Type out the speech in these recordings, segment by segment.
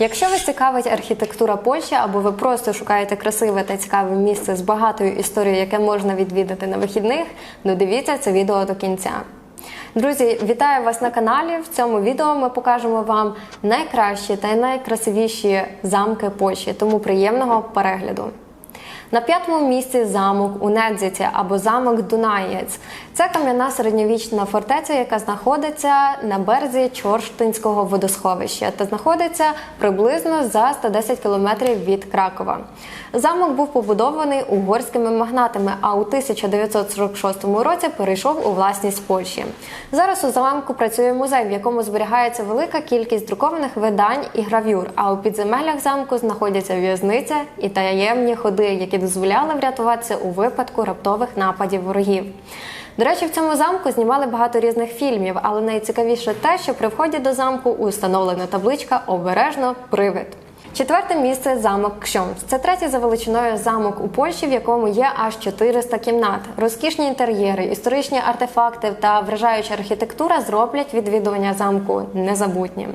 Якщо вас цікавить архітектура Польщі, або ви просто шукаєте красиве та цікаве місце з багатою історією, яке можна відвідати на вихідних, додивіться це відео до кінця. Друзі, вітаю вас на каналі. В цьому відео ми покажемо вам найкращі та найкрасивіші замки Польщі, тому приємного перегляду. На п'ятому місці замок у Недзиці або замок Дунаєць. Це кам'яна середньовічна фортеця, яка знаходиться на березі Чорштинського водосховища та знаходиться приблизно за 110 кілометрів від Кракова. Замок був побудований угорськими магнатами, а у 1946 році перейшов у власність Польщі. Зараз у замку працює музей, в якому зберігається велика кількість друкованих видань і гравюр. А у підземеллях замку знаходяться в'язниця і таємні ходи, які дозволяли врятуватися у випадку раптових нападів ворогів. До речі, в цьому замку знімали багато різних фільмів, але найцікавіше те, що при вході до замку установлена табличка Обережно привид. Четверте місце замок Кшьомс. Це третій за величиною замок у Польщі, в якому є аж 400 кімнат. Розкішні інтер'єри, історичні артефакти та вражаюча архітектура зроблять відвідування замку незабутнім.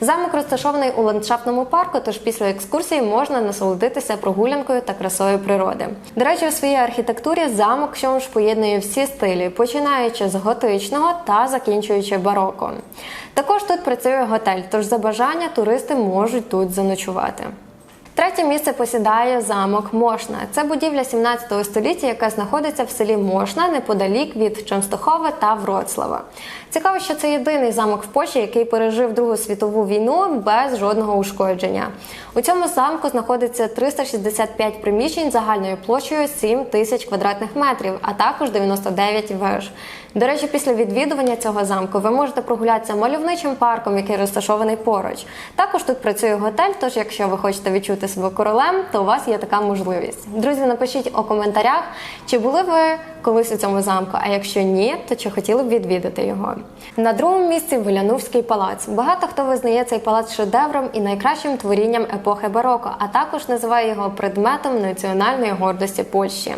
Замок розташований у ландшафтному парку, тож після екскурсії можна насолодитися прогулянкою та красою природи. До речі, у своїй архітектурі замок Кшьомс поєднує всі стилі, починаючи з готичного та закінчуючи бароком. Також тут працює готель, тож за бажання туристи можуть тут заночувати відчувати. Третє місце посідає замок Мошна. Це будівля 17 століття, яка знаходиться в селі Мошна неподалік від Ченстохова та Вроцлава. Цікаво, що це єдиний замок в Польщі, який пережив Другу світову війну без жодного ушкодження. У цьому замку знаходиться 365 приміщень загальною площею 7 тисяч квадратних метрів, а також 99 веж. До речі, після відвідування цього замку ви можете прогулятися мальовничим парком, який розташований поруч. Також тут працює готель. Тож, якщо ви хочете відчути себе королем, то у вас є така можливість. Друзі, напишіть у коментарях, чи були ви колись у цьому замку. А якщо ні, то чи хотіли б відвідати його? На другому місці Волянувський палац. Багато хто визнає цей палац шедевром і найкращим творінням епохи бароко, а також називає його предметом національної гордості Польщі.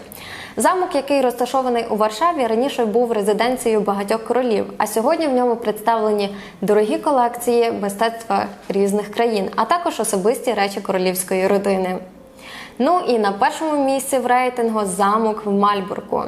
Замок, який розташований у Варшаві, раніше був резиденцією багатьох королів, а сьогодні в ньому представлені дорогі колекції мистецтва різних країн, а також особисті речі королівської родини. Ну і на першому місці в рейтингу замок в Мальбурку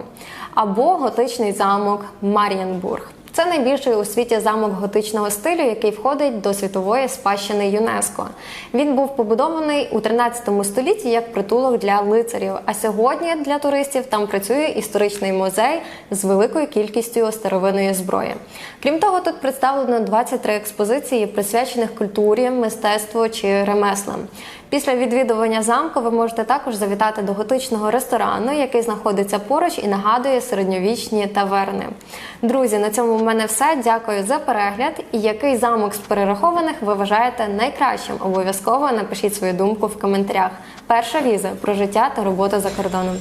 або готичний замок Мар'янбург. Це найбільший у світі замок готичного стилю, який входить до світової спадщини ЮНЕСКО. Він був побудований у 13 столітті як притулок для лицарів. А сьогодні для туристів там працює історичний музей з великою кількістю старовинної зброї. Крім того, тут представлено 23 експозиції, присвячених культурі, мистецтву чи ремеслам. Після відвідування замку ви можете також завітати до готичного ресторану, який знаходиться поруч і нагадує середньовічні таверни. Друзі, на цьому в мене все. Дякую за перегляд. І який замок з перерахованих ви вважаєте найкращим? Обов'язково напишіть свою думку в коментарях. Перша віза про життя та роботу за кордоном.